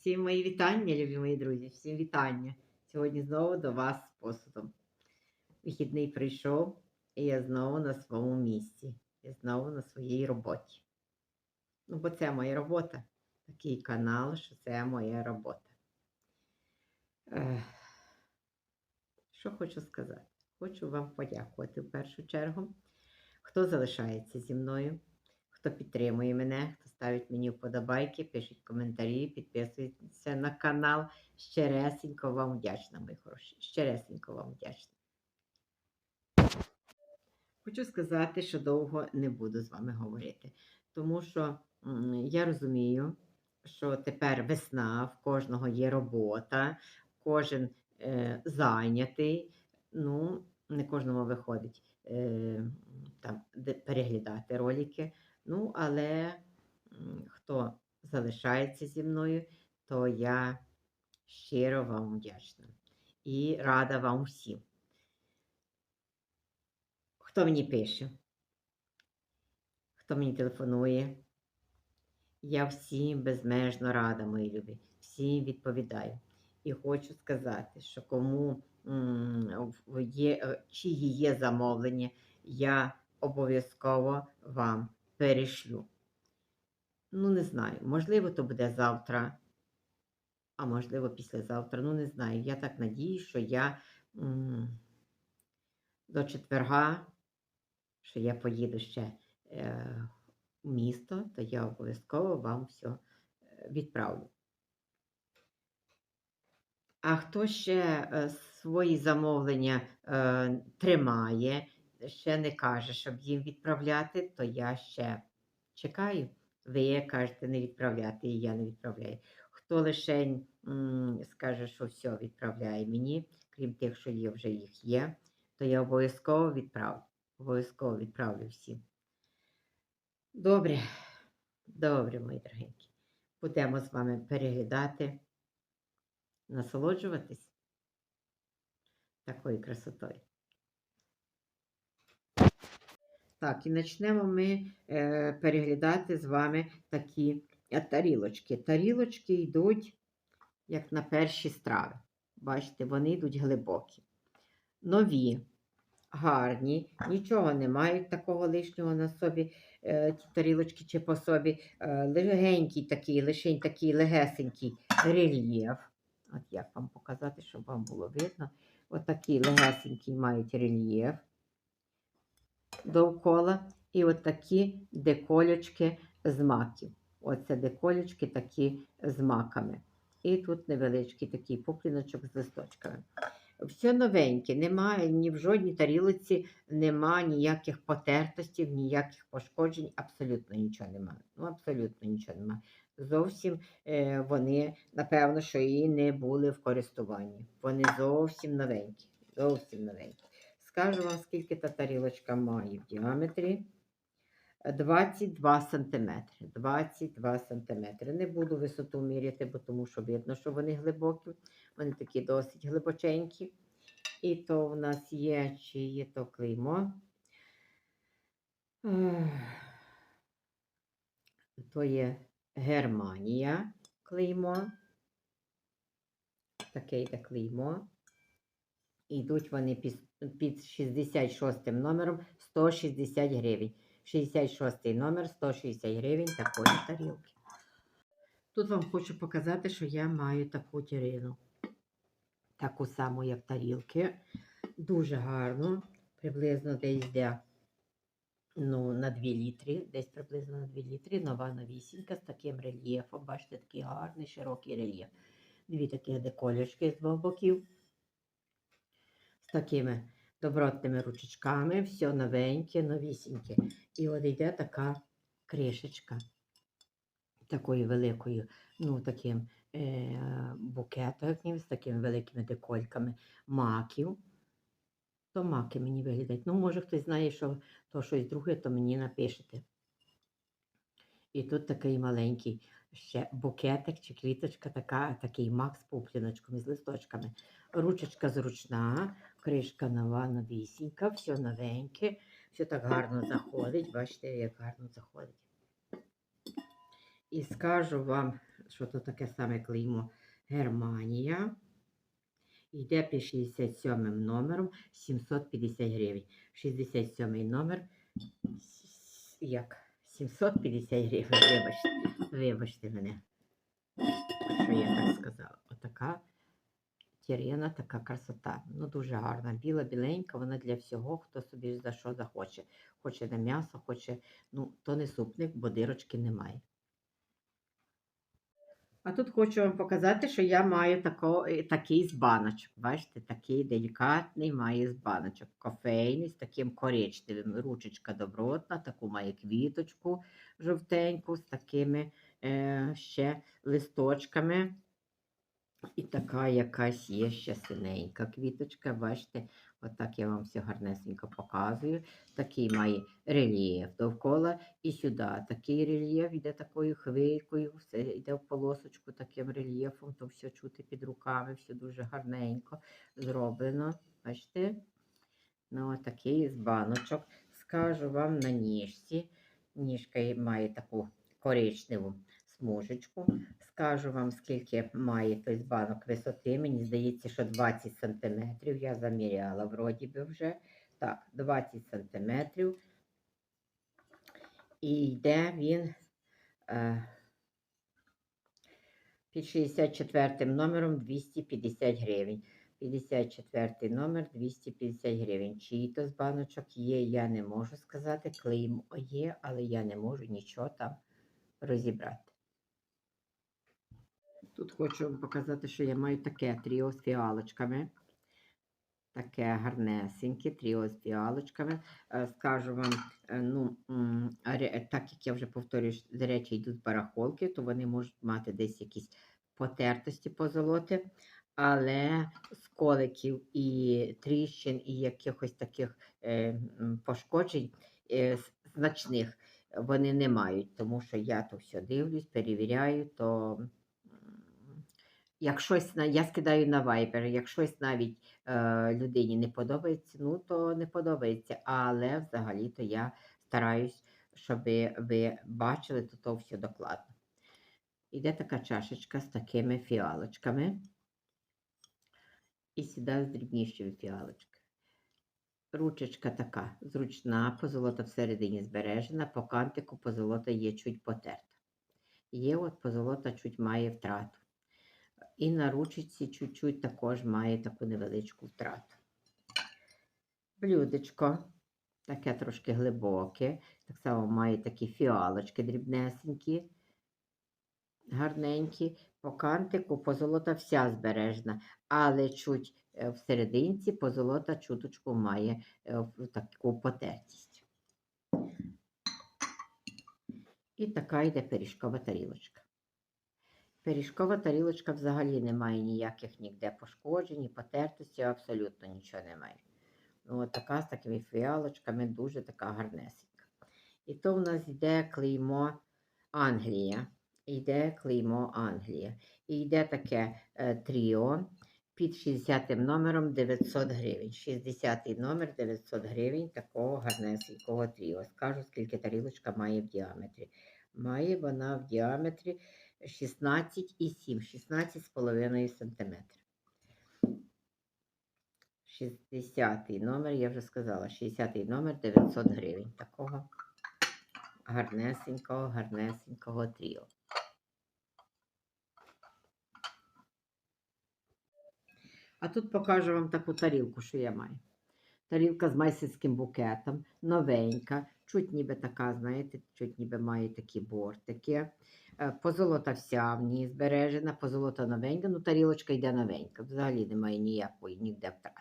Всім мої вітання, любі мої друзі, всім вітання. Сьогодні знову до вас з посудом. Вихідний прийшов, і я знову на своєму місці. Я знову на своїй роботі. Ну, бо це моя робота. Такий канал, що це моя робота. Що хочу сказати? Хочу вам подякувати в першу чергу, хто залишається зі мною, хто підтримує мене, хто ставить мені вподобайки, пишуть коментарі, підписується на канал. Щересенько вам вдячна, мої хороші. Щересенько вам вдячна. Хочу сказати, що довго не буду з вами говорити, тому що я розумію, що тепер весна, в кожного є робота, кожен е, зайнятий. Ну, не кожному виходить е, там, переглядати ролики. Ну, але хто залишається зі мною, то я щиро вам вдячна і рада вам всім. Хто мені пише, хто мені телефонує, я всім безмежно рада, мої любі, всім відповідаю. І хочу сказати, що кому є, е, чиї є замовлення, я обов'язково вам перешлю. Ну, не знаю, можливо, то буде завтра, а можливо, післязавтра. Ну, не знаю. Я так надію, що я м, до четверга, що я поїду ще е, в місто, то я обов'язково вам все відправлю. А хто ще е, свої замовлення е, тримає, ще не каже, щоб їм відправляти, то я ще чекаю. Ви кажете не відправляти, і я не відправляю. Хто лише м, скаже, що все відправляє мені, крім тих, що є, вже їх є, то я обов'язково відправлю. Обов'язково відправлю всім. Добре, добре, мої дорогенькі. Будемо з вами переглядати, насолоджуватись такою красотою. Так, і почнемо ми е, переглядати з вами такі е, тарілочки. Тарілочки йдуть, як на перші страви. Бачите, вони йдуть глибокі. Нові, гарні, нічого не мають такого лишнього на собі, е, ті тарілочки чи по собі. Е, легенький такий, лишень такий легесенький рельєф. От як вам показати, щоб вам було видно. От такий легесенький мають рельєф довкола. І от такі деколючки з маків. Оце деколючки такі з маками. І тут невеличкий такий попліночок з листочками. Все новеньке, немає ні в жодній тарілці, нема ніяких потертостей, ніяких пошкоджень, абсолютно нічого немає. Ну, абсолютно нічого немає. Зовсім е, вони, напевно, що і не були в користуванні. Вони зовсім новенькі. Зовсім новенькі. Скажу вам, скільки та тарілочка має в діаметрі. 22 см. 22 см. Не буду висоту міряти, бо тому що видно, що вони глибокі. Вони такі досить глибоченькі. І то в нас є, чи є то клеймо. То є Германія клеймо. Таке йде клеймо. Йдуть вони під, під 66 номером 160 гривень. 66 номер 160 гривень такої тарілки. Тут вам хочу показати, що я маю таку тірину. Таку саму, як тарілки. Дуже гарно. Приблизно десь де ну, на 2 літри. Десь приблизно на 2 літри. Нова новісінька з таким рельєфом. Бачите, такий гарний, широкий рельєф. Дві такі деколючки з двох боків. Такими добротними ручечками. Все новеньке, новісіньке. І от йде така кришечка. Такою великою, ну, таким е, букетом, з такими великими декольками маків. То маки мені виглядають. Ну, може, хтось знає, що то щось друге, то мені напишете. І тут такий маленький ще букетик чи квіточка, така, такий мак з пупліночком, з листочками. Ручечка зручна, кришка нова, новісінька, все новеньке, все так гарно заходить. Бачите, як гарно заходить. І скажу вам, що то таке саме клеймо Германія. Йде під 67 номером 750 гривень. 67 номер. Як? 750 гривень. Вибачте, вибачте мене. Що я так сказала? Отака тірена, така красота. Ну, дуже гарна. Біла, біленька, вона для всього, хто собі за що захоче. Хоче на м'ясо, хоче, ну, то не супник, бо дирочки немає. А тут хочу вам показати, що я маю тако, е, такий з баночок. Бачите, такий делікатний має з баночок. Кофейний з таким коричневим. Ручечка добротна, таку має квіточку жовтеньку, з такими е, ще листочками. І така якась є ще синенька квіточка. Бачите, отак я вам все гарнесенько показую. Такий має рельєф довкола. І сюди такий рельєф йде такою хвилькою, все йде в полосочку таким рельєфом, то все чути під руками, все дуже гарненько зроблено. Бачите? Ну, такий з баночок. Скажу вам на ніжці. Ніжка має таку коричневу смужечку. Скажу вам, скільки має той банок висоти. Мені здається, що 20 см. Я заміряла вроді би вже. Так, 20 см. І йде він е, під 64 номером 250 гривень. 54 номер 250 гривень. Чиї то з баночок є, я не можу сказати. Клеймо є, але я не можу нічого там розібрати. Тут хочу вам показати, що я маю таке тріо з фіалочками. Таке гарнесеньке тріо з фіалочками. Е, Скажу вам, е, ну, так як я вже повторюю, до речі, йдуть з барахолки, то вони можуть мати десь якісь потертості позолоти, але з коликів і тріщин, і якихось таких е, пошкоджень значних вони не мають, тому що я то все дивлюсь, перевіряю, то як щось на я скидаю на Viber, як щось навіть е, людині не подобається, ну то не подобається. Але взагалі-то я стараюсь, щоб ви бачили то, то все докладно. Іде така чашечка з такими фіалочками. І сюди дрібніші фіалочки. Ручечка така зручна, позолота всередині збережена, по кантику позолота є чуть потерта. Є от позолота чуть має втрату. І на ручці чуть-чуть також має таку невеличку втрату. Блюдечко, таке трошки глибоке, так само має такі фіалочки дрібнесенькі, гарненькі. По кантику позолота вся збережена, але чуть е, всерединці позолота чуточку має е, таку потертість. І така йде пиріжкова тарілочка. Пиріжкова тарілочка взагалі не має ніяких ніде пошкоджень, потертості, абсолютно нічого немає. Ну, от така з такими фіалочками, дуже така гарнесенька. І то в нас йде клеймо Англія. Йде клеймо Англія. І йде таке е, тріо під 60 номером 900 гривень. 60 номер 900 гривень такого гарнесенького тріо. Скажу, скільки тарілочка має в діаметрі. Має вона в діаметрі 16,7, 16,5 см. 60 номер, я вже сказала, 60 номер 900 гривень. Такого гарнесенького, гарнесенького тріо. А тут покажу вам таку тарілку, що я маю. Тарілка з майстерським букетом, новенька, чуть ніби така, знаєте, чуть ніби має такі бортики. Е, Позолота вся в ній збережена, позолота новенька, ну тарілочка йде новенька. Взагалі немає ніякої ніде втрати.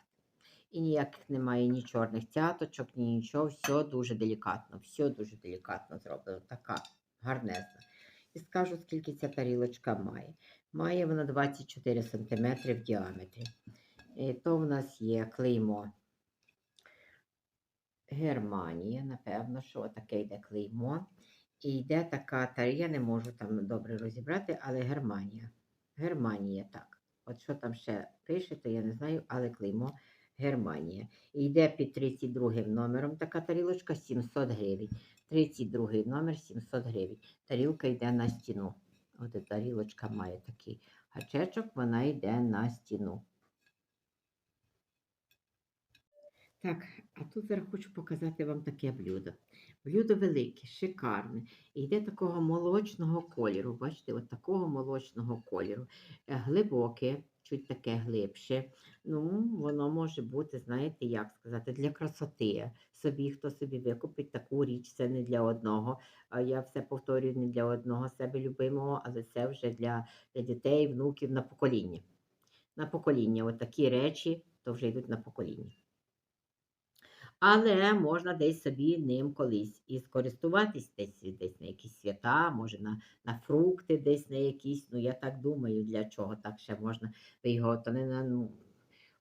І ніяких немає ні чорних цяточок, ні нічого. Все дуже делікатно, все дуже делікатно зроблено. Така гарнезна. І скажу, скільки ця тарілочка має. Має вона 24 см в діаметрі. І то в нас є клеймо Германія, напевно, що таке йде клеймо. І йде така, та я не можу там добре розібрати, але Германія. Германія, так. От що там ще пише, то я не знаю, але клеймо Германія. І йде під 32 номером така тарілочка 700 гривень. 32 номер 700 гривень. Тарілка йде на стіну. От тарілочка має такий гачечок, вона йде на стіну. Так, а тут зараз хочу показати вам таке блюдо. Блюдо велике, шикарне. Йде такого молочного кольору. Бачите, от такого молочного кольору. Е, Глибоке, чуть таке глибше. Ну, воно може бути, знаєте, як сказати, для красоти. Собі, хто собі викупить таку річ, це не для одного. Я все повторюю не для одного себе любимого, але це вже для, для дітей, внуків на покоління. На покоління. От такі речі, то вже йдуть на покоління. Але можна десь собі ним колись і скористуватись десь, десь на якісь свята, може на, на фрукти, десь на якісь. Ну, я так думаю, для чого так ще можна його то не на. Ну,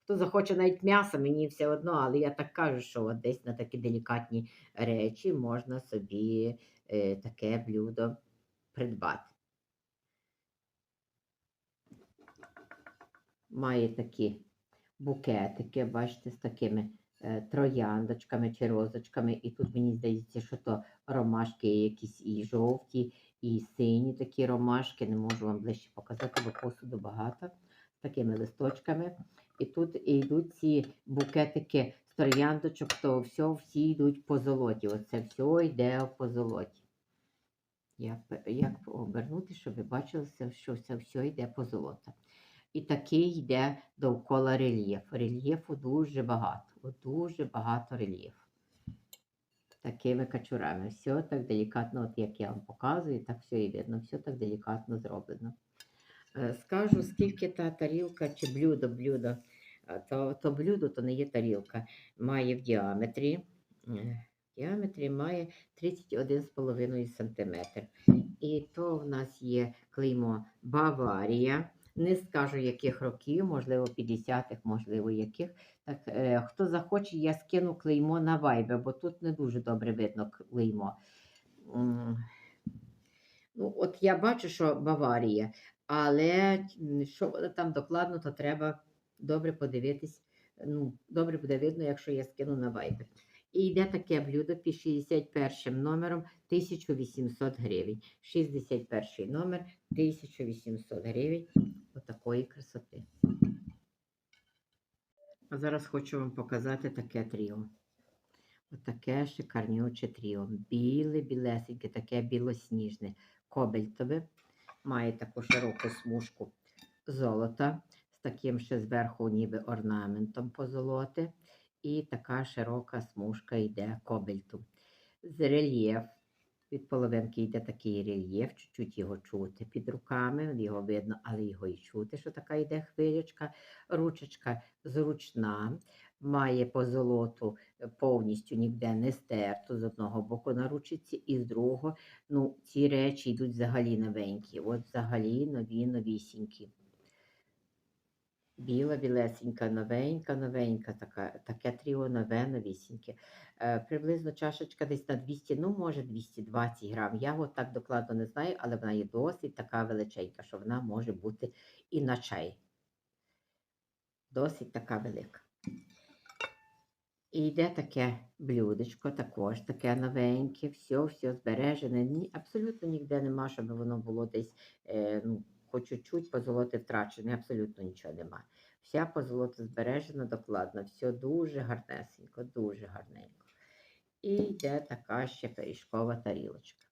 хто захоче навіть м'ясо, мені все одно, але я так кажу, що от десь на такі делікатні речі можна собі е, таке блюдо придбати. Має такі букетики, бачите, з такими трояндочками чи розочками. І тут мені здається, що то ромашки якісь і жовті, і сині такі ромашки. Не можу вам ближче показати, бо посуду багато. З такими листочками. І тут йдуть ці букетики з трояндочок, то все, всі йдуть по золоті. Оце все йде по золоті. Як, як обернути, щоб ви бачили, що це все йде по золоту. І такий йде довкола рельєф. Рельєфу дуже багато. Дуже багато рельєфу. Такими качурами. Все так делікатно, от як я вам показую, так все і видно. Все так делікатно зроблено. Е, Скажу, скільки та тарілка чи блюдо, блюдо, е, то, то блюдо то не є тарілка. Має в діаметрі. е, В діаметрі має 31,5 см. І то в нас є клеймо Баварія. Не скажу, яких років, можливо, 50-х, можливо, яких. Так, е, хто захоче, я скину клеймо на Viber, бо тут не дуже добре видно клеймо. Ну, от я бачу, що Баварія, але що там докладно, то треба добре подивитись. Ну, добре буде видно, якщо я скину на Viber. І йде таке блюдо під 61 номером 1800 гривень. 61 номер 1800 гривень. Отакої красоти. А зараз хочу вам показати таке тріо. Отаке шикарнюче тріо. Біле, білесеньке, таке білосніжне, кобальтове. Має таку широку смужку золота з таким ще зверху ніби орнаментом позолоти. І така широка смужка йде кобальту. З рельєф. Від половинки йде такий рельєф, чуть-чуть його чути під руками, його видно, але його і чути, що така йде хвилячка. Ручечка зручна, має позолоту е, повністю ніде не стерту з одного боку на ручці, і з другого. Ну, ці речі йдуть взагалі новенькі. От взагалі нові новісінькі. Біла, білесенька, новенька, новенька, така, таке тріо нове, новісіньке. Е, приблизно чашечка десь на 200, ну, може 220 грам. Я от так докладно не знаю, але вона є досить така величенька, що вона може бути і на чай. Досить така велика. І йде таке блюдечко, також таке новеньке, все, все збережене. Ні, абсолютно ніде нема, щоб воно було десь, е, ну, хоч чуть-чуть позолоти втрачене, абсолютно нічого нема. Вся позолота збережена докладно, все дуже гарнесенько, дуже гарненько. І йде така ще пиріжкова тарілочка.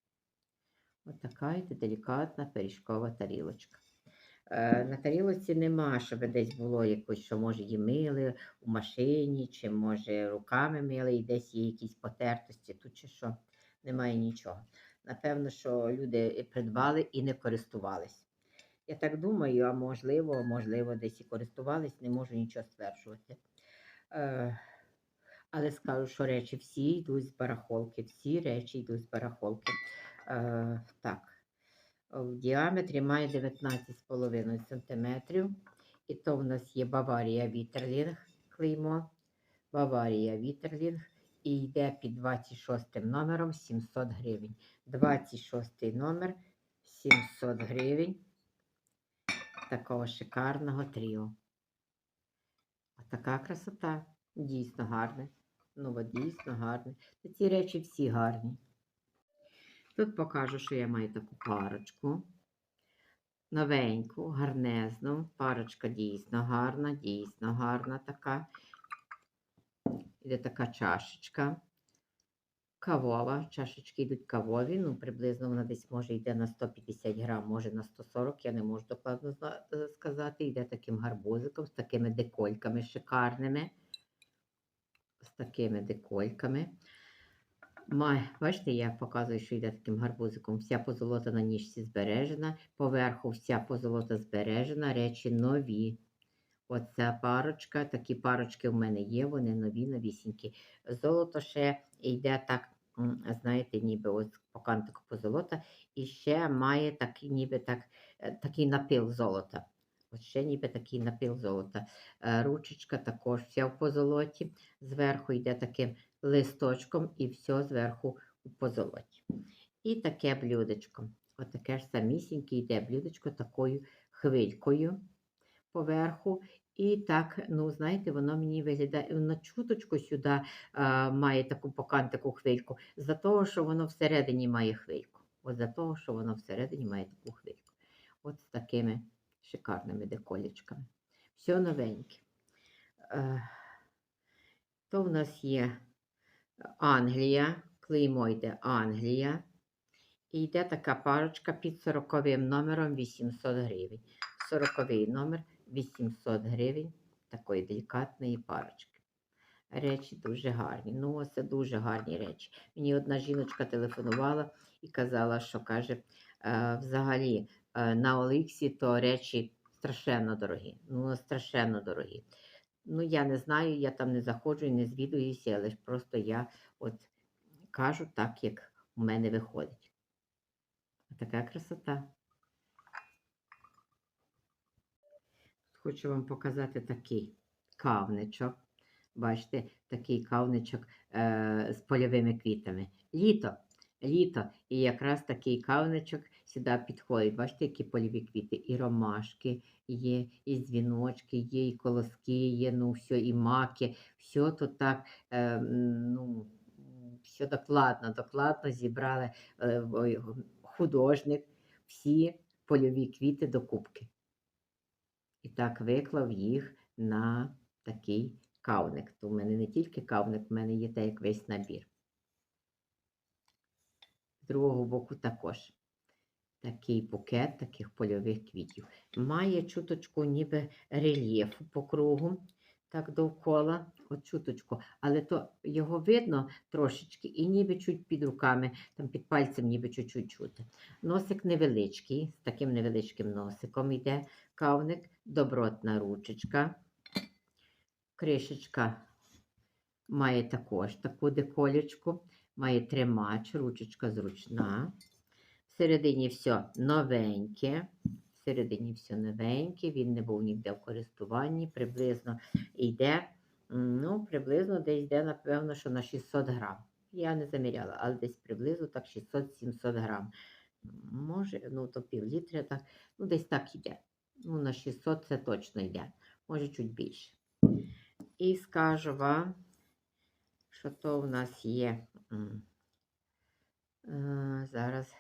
Ось така йде делікатна пиріжкова тарілочка. Е, на тарілочці нема, щоб десь було якось, що може її мили у машині, чи може руками мили, і десь є якісь потертості, тут чи що, немає нічого. Напевно, що люди придбали і не користувались. Я так думаю, а можливо, можливо, десь і користувались, не можу нічого стверджувати. Е, але скажу, що речі всі йдуть з барахолки, всі речі йдуть з барахолки. Е, так, в діаметрі має 19,5 см. І то в нас є Баварія Вітерлінг клеймо. Баварія Вітерлінг. І йде під 26 номером 700 гривень. 26 номер 700 гривень. Такого шикарного тріо. Така красота. Дійсно гарне. Ну, от дійсно гарне. Та ці речі всі гарні. Тут покажу, що я маю таку парочку. новеньку, гарнезну. Парочка дійсно гарна, дійсно гарна така. Іде така чашечка. Кавова. Чашечки йдуть кавові. Ну, приблизно вона десь може йде на 150 грам, може на 140, я не можу докладно е, сказати. Йде таким гарбузиком, з такими декольками шикарними. З такими декольками. Бачите, я показую, що йде таким гарбузиком. Вся позолота на ніжці збережена, поверху вся позолота збережена, речі нові. Оця парочка, такі парочки в мене є, вони нові, новісінькі. Золото ще йде так, знаєте, ніби ось по кантику позолота, і ще має такий, ніби так, е, такий напил золота. От ще ніби такий напил золота. Е, Ручечка також вся в позолоті. Зверху йде таким листочком і все зверху у позолоті. І таке блюдечко. Отаке ж самісіньке йде блюдечко такою хвилькою поверху. І так, ну, знаєте, воно мені виглядає, воно чуточку сюди а, має таку покантику хвильку, за того, що воно всередині має хвильку. От за того, що воно всередині має таку хвильку. От з такими шикарними деколічками. Все новеньке. Е, то в нас є Англія, клеймо йде Англія. І йде така парочка під 40 номером 800 гривень. 40 номер 800 гривень такої делікатної парочки. Речі дуже гарні. Ну, це дуже гарні речі. Мені одна жіночка телефонувала і казала, що каже, е, взагалі е, на Оліксі то речі страшенно дорогі. Ну, страшенно дорогі. Ну, я не знаю, я там не заходжу і не звідуюся, але ж просто я от кажу так, як у мене виходить. Така красота. Хочу вам показати такий кавничок. Бачите, такий кавничок е, з польовими квітами. Літо, літо. І якраз такий кавничок сюди підходить. Бачите, які польові квіти. І ромашки є, і дзвіночки є, і колоски є, ну все, і маки. Все тут так, е, ну, все докладно, докладно зібрали е, художник всі польові квіти до кубки. І так виклав їх на такий кавник. То в мене не тільки кавник, в мене є та весь набір. З другого боку також такий букет таких польових квітів. Має чуточку ніби рельєфу по кругу, так довкола, от чуточку, але то його видно трошечки і ніби чуть під руками, там під пальцем ніби чуть-чуть чути. Носик невеличкий, з таким невеличким носиком йде кавник, добротна ручечка. Кришечка має також таку деколечку, має тримач, ручечка зручна. Всередині все новеньке. Всередині все новеньке, він не був ніде в користуванні, приблизно йде, ну, приблизно десь йде, напевно, що на 600 грам. Я не заміряла, але десь приблизно так 600-700 грам. Може, ну, то пів літра, так, ну, десь так йде. Ну, на 600 це точно йде, може чуть більше. І скажу вам, що то в нас є. е, Зараз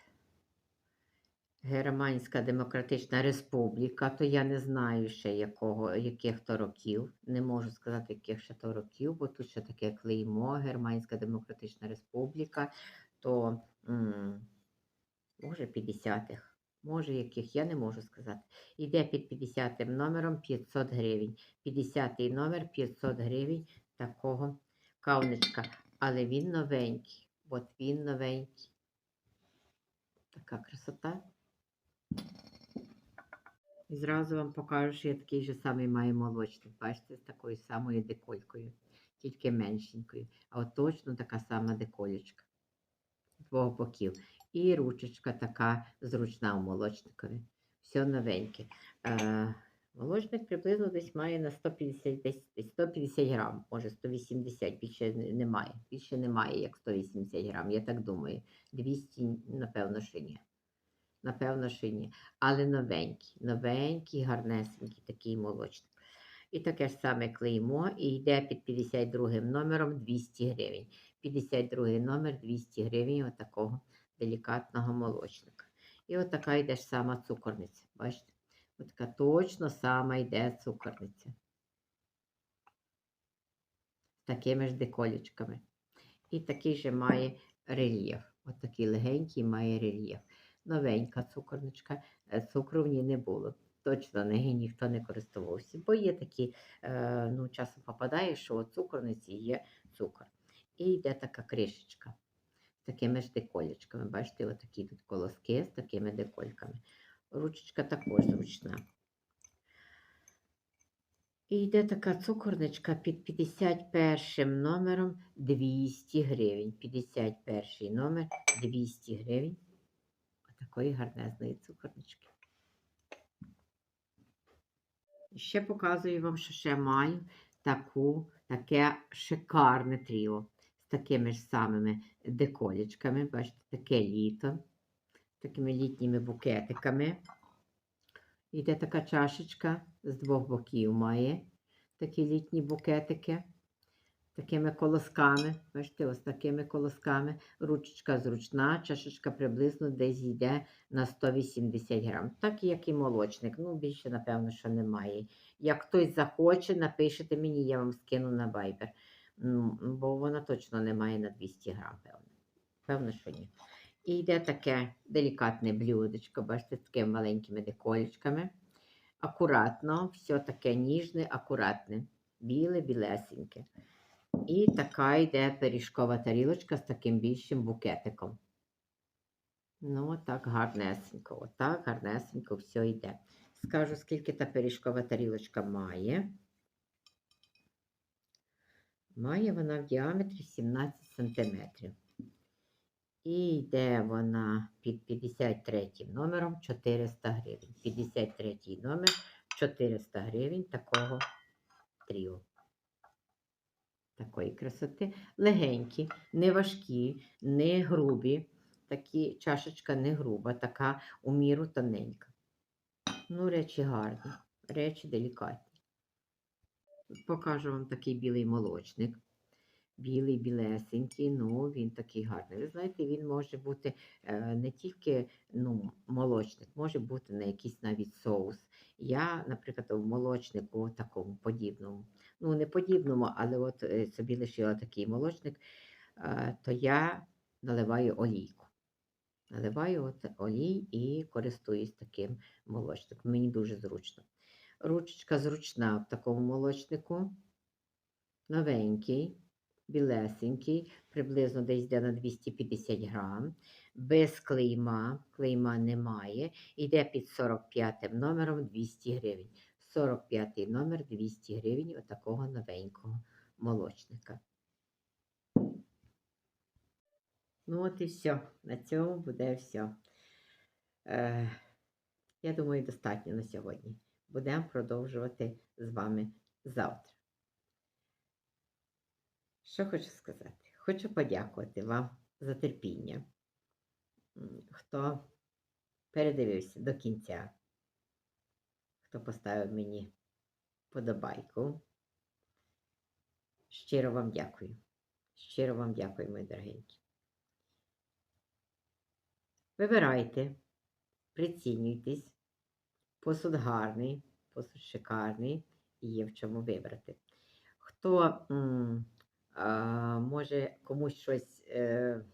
Германська Демократична Республіка, то я не знаю ще якого, яких то років. Не можу сказати, яких ще то років, бо тут ще таке клеймо, Германська Демократична Республіка, то м, може 50-х, може яких, я не можу сказати. Йде під 50 номером 500 гривень. 50 номер 500 гривень такого кавничка. Але він новенький. От він новенький. Така красота. І зразу вам покажу, що я такий же самий маю молочник. Бачите, з такою самою деколькою, тільки меншенькою. А от точно така сама деколечка. Двох боків. І ручечка така зручна у молочникові. Все новеньке. Е, молочник приблизно десь має на 150, десь, десь 150 грам, може 180, більше немає. Більше немає, як 180 грам, я так думаю. 200, напевно, що ні. Напевно, що ні. Але новенький, новенький, гарнесенький такий молочник. І таке ж саме клеймо, і йде під 52 номером 200 гривень. 52 номер 200 гривень отакого делікатного молочника. І от така йде ж сама цукорниця. Бачите? От така точно сама йде цукорниця. Такими ж деколічками. І такий же має рельєф. От такий легенький має рельєф. Новенька цукорничка, е, ній не було. Точно нею ніхто не користувався. Бо є такі, е, ну, часом попадає, що у цукорниці є цукор. І йде така кришечка з такими ж деколечками. Бачите, отакі тут колоски з такими декольками. Ручечка також зручна. І йде така цукорничка під 51 номером 200 гривень. 51 номер 200 гривень. Отакої гарнезної цукорнички. Ще показую вам, що ще маю таку, таке шикарне тріо з такими ж самими деколічками. Бачите, таке літо, такими літніми букетиками. Йде така чашечка з двох боків має такі літні букетики, такими колосками. Бачите, ось такими колосками. Ручечка зручна, чашечка приблизно десь йде на 180 грам. Так як і молочник. Ну, більше, напевно, що немає. Як хтось захоче, напишете мені, я вам скину на Viber. Ну, бо вона точно не має на 200 грам, певно. Певно, що ні. І йде таке делікатне блюдечко, бачите, з такими маленькими деколечками. Акуратно, все таке ніжне, акуратне, біле, білесеньке. І така йде пиріжкова тарілочка з таким більшим букетиком. Ну, отак гарнесенько, отак гарнесенько все йде. Скажу, скільки та пиріжкова тарілочка має. Має вона в діаметрі 17 см. І йде вона під 53 номером 400 гривень. 53 номер 400 гривень такого тріо. Такої красоти. Легенькі, не важкі, не грубі. Такі чашечка не груба, така у міру тоненька. Ну, речі гарні, речі делікатні. Покажу вам такий білий молочник білий, білесенький, ну він такий гарний. Ви знаєте, він може бути е, не тільки ну, молочник, може бути на якийсь навіть соус. Я, наприклад, в молочнику такому подібному, ну не подібному, але от е, собі лишила такий молочник, е, то я наливаю олійку. Наливаю от олій і користуюсь таким молочником. Мені дуже зручно. Ручечка зручна в такому молочнику, новенький білесенький, приблизно десь йде на 250 грам, без клейма, клейма немає, йде під 45 номером 200 гривень. 45 номер 200 гривень отакого новенького молочника. Ну, от і все. На цьому буде все. Е, я думаю, достатньо на сьогодні. Будемо продовжувати з вами завтра. Що хочу сказати? Хочу подякувати вам за терпіння, хто передивився до кінця, хто поставив мені подобайку. Щиро вам дякую. Щиро вам дякую, мої дорогенькі. Вибирайте, прицінюйтесь, посуд гарний, посуд шикарний і є в чому вибрати. Хто м а, може комусь щось, е,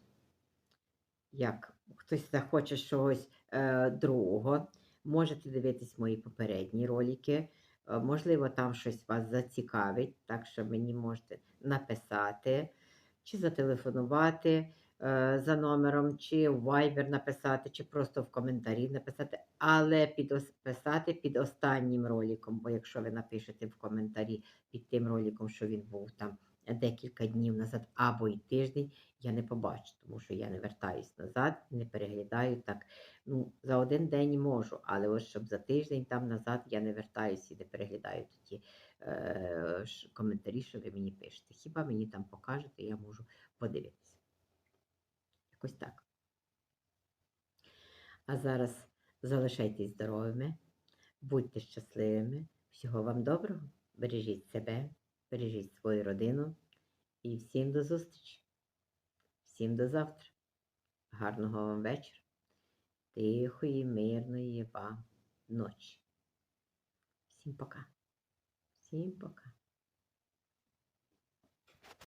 як хтось захоче щось е, другого, можете дивитись мої попередні ролики. Е, можливо, там щось вас зацікавить, так що мені можете написати чи зателефонувати е, за номером, чи в Viber написати, чи просто в коментарі написати, але підписати під останнім роликом, бо якщо ви напишете в коментарі під тим роликом, що він був там декілька днів назад або й тиждень, я не побачу, тому що я не вертаюсь назад, не переглядаю так. Ну, За один день можу, але ось щоб за тиждень там назад я не вертаюся і не переглядаю ті е, коментарі, що ви мені пишете. Хіба мені там покажете, я можу подивитися. Якось так. А зараз залишайтесь здоровими, будьте щасливими, всього вам доброго, бережіть себе бережіть свою родину і всім до зустрічі. Всім до завтра. Гарного вам вечора. Тихої, мирної вам ночі. Всім пока. Всім пока.